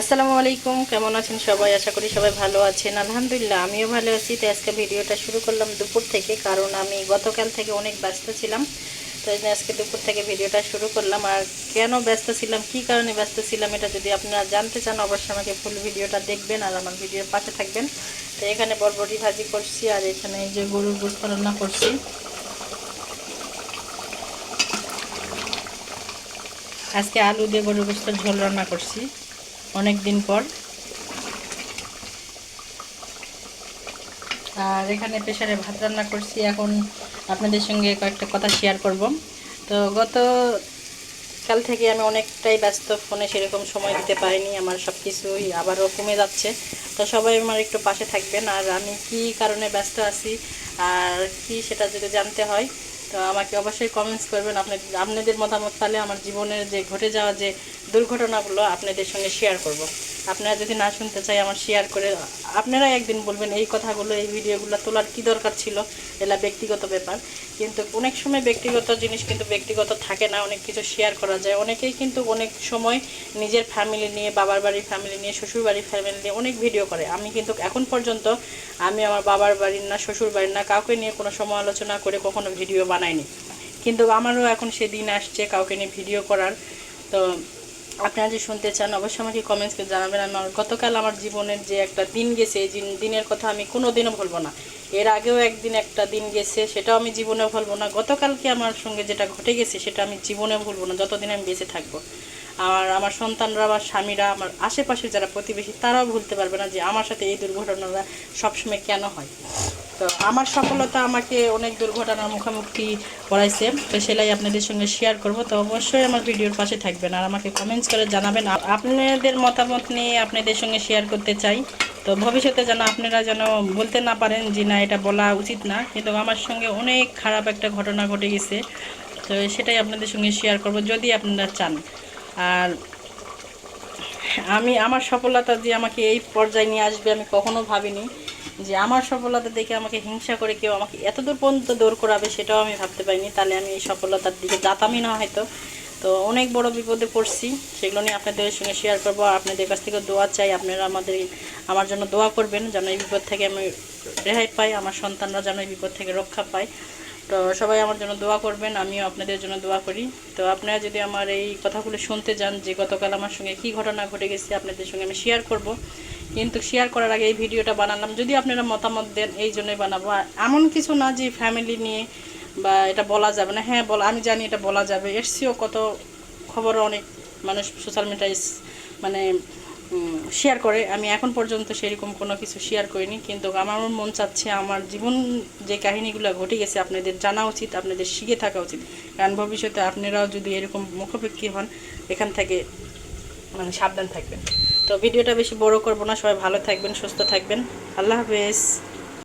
আসসালামু আলাইকুম, কেমন আছেন সবাই? আশা করি সবাই ভালো আছেন। আলহামদুলিল্লাহ, আমিও ভালো আছি। তো আজকে ভিডিওটা শুরু করলাম দুপুর থেকে, কারণ আমি গতকাল থেকে অনেক ব্যস্ত ছিলাম। তো এই আজকে দুপুর থেকে ভিডিওটা শুরু করলাম। আর কেন ব্যস্ত ছিলাম, কি কারণে ব্যস্ত ছিলাম, এটা যদি আপনারা জানতে চান, অবশ্যই আমাকে ফুল ভিডিওটা দেখবেন আর আমার ভিডিওর পাশে থাকবেন। তো এখানে বরবটি ভাজি করছি, আর এখানে যে গরুর গোস্ত রান্না করছি। আজকে আলু দিয়ে গরুর গোস্তের ঝোল রান্না করছি। অনেক দিন পর। আর এখানে প্রেশারে ভাত রান্না করছি। এখন আপনাদের সঙ্গে কয়েকটা কথা শেয়ার করব। তো গত, কাল থেকে আমি অনেকটাই ব্যস্ত, ফোনে সেরকম সময় দিতে পারিনি। আমার সব কিছুই আবারও কমে যাচ্ছে। তো সবাই আমার একটু পাশে থাকবেন। আর আমি কি কারণে ব্যস্ত আছি আর কি সেটা যদি জানতে হয় তো আমাকে অবশ্যই কমেন্টস করবেন আপনি আপনাদের মতামত তাহলে আমার জীবনের যে ঘটে যাওয়া যে দুর্ঘটনাগুলো আপনাদের সঙ্গে শেয়ার করব। আপনারা যদি না শুনতে চাই, আমার শেয়ার করে আপনারা একদিন বলবেন, এই কথাগুলো, এই ভিডিওগুলো তোলার কি দরকার ছিল? এলা ব্যক্তিগত ব্যাপার। কিন্তু অনেক সময় ব্যক্তিগত জিনিস কিন্তু ব্যক্তিগত থাকে না, অনেক কিছু শেয়ার করা যায়। অনেকেই কিন্তু অনেক সময় নিজের ফ্যামিলি নিয়ে, বাবার বাড়ির ফ্যামিলি নিয়ে, শ্বশুর বাড়ির ফ্যামিলি নিয়ে অনেক ভিডিও করে। আমি কিন্তু এখন পর্যন্ত আমি আমার বাবার বাড়ির না, শ্বশুর বাড়ির না, কাউকে নিয়ে কোনো সমালোচনা করে কখনো ভিডিও বানাইনি। কিন্তু আমারও এখন সেদিন আসছে কাউকে নিয়ে ভিডিও করার। তো আপনারা যদি শুনতে চান, অবশ্যই আমাকে কমেন্টস করে জানাবেন। আমার গতকাল আমার জীবনের যে একটা দিন গেছে, এই দিন- দিনের কথা আমি কোনো দিনও ভুলবো না। এর আগেও একদিন একটা দিন গেছে, সেটাও আমি জীবনে ভুলবো না। গতকালকে আমার সঙ্গে যেটা ঘটে গেছে, সেটা আমি জীবনে ভুলবো না। যতদিন আমি বেঁচে থাকব। আর আমার সন্তানরা, আমার স্বামীরা, আমার আশেপাশে যারা প্রতিবেশী, তারাও ভুলতে পারবে না যে আমার সাথে এই দুর্ঘটনাটা সবসময় কেন হয়। তো আমার সফলতা আমাকে অনেক দুর্ঘটনার মুখোমুখি করাইছে, তো সেলাই আপনাদের সঙ্গে শেয়ার করব। তো অবশ্যই আমার ভিডিওর পাশে থাকবেন আর আমাকে কমেন্টস করে জানাবেন। আপ- আপনাদের মতামত নিয়ে আপনাদের সঙ্গে শেয়ার করতে চাই, তো ভবিষ্যতে যেন আপনারা যেন বলতে না পারেন যে না, এটা বলা উচিত না। কিন্তু আমার সঙ্গে অনেক খারাপ একটা ঘটনা ঘটে গেছে, তো সেটাই আপনাদের সঙ্গে শেয়ার করব যদি আপনারা চান। আর আমি, আমার সফলতা যে আমাকে এই পর্যায়ে নিয়ে আসবে আমি কখনো ভাবিনি। যে আমার সফলতা দেখে আমাকে হিংসা করে কেউ আমাকে এত দূর পর্যন্ত দৌড় করাবে সেটাও আমি ভাবতে পারিনি। তাহলে আমি এই সফলতার দিকে যাতামই না হয়তো। তো অনেক বড় বিপদে পড়ছি, সেগুলো নিয়ে আপনাদের সঙ্গে শেয়ার করব। আপনাদের কাছ থেকে দোয়া চাই, আপনারা আমাদের আমার জন্য দোয়া করবেন যেন এই বিপদ থেকে আমি রেহাই পাই, আমার সন্তানরা যেন এই বিপদ থেকে রক্ষা পায়। তো সবাই আমার জন্য দোয়া করবেন, আমিও আপনাদের জন্য দোয়া করি। তো আপনারা যদি আমার এই কথাগুলো শুনতে যান যে গতকাল আমার সঙ্গে কি ঘটনা ঘটে গেছে, আপনাদের সঙ্গে আমি শেয়ার করব। কিন্তু শেয়ার করার আগে এই ভিডিওটা বানালাম। যদি আপনারা মতামত দেন, এই জন্যই বানাবো। এমন কিছু না যে ফ্যামিলি নিয়ে বা এটা বলা যাবে না। হ্যাঁ বলা, আমি জানি এটা বলা যাবে। এর চেয়েও কত খবরও অনেক মানুষ সোশ্যাল মিডিয়ায় মানে শেয়ার করে। আমি এখন পর্যন্ত সেরকম কোনো কিছু শেয়ার করিনি। কিন্তু আমার মন চাচ্ছে আমার জীবন যে কাহিনীগুলো ঘটে গেছে, আপনাদের জানা উচিত, আপনাদের শিখে থাকা উচিত। কারণ ভবিষ্যতে আপনারাও যদি এরকম মুখোমুখি হন, এখান থেকে মানে সাবধান থাকবেন। তো ভিডিওটা বেশি বড় করব না। সবাই ভালো থাকবেন সুস্থ থাকবেন। আল্লাহ হাফেজ।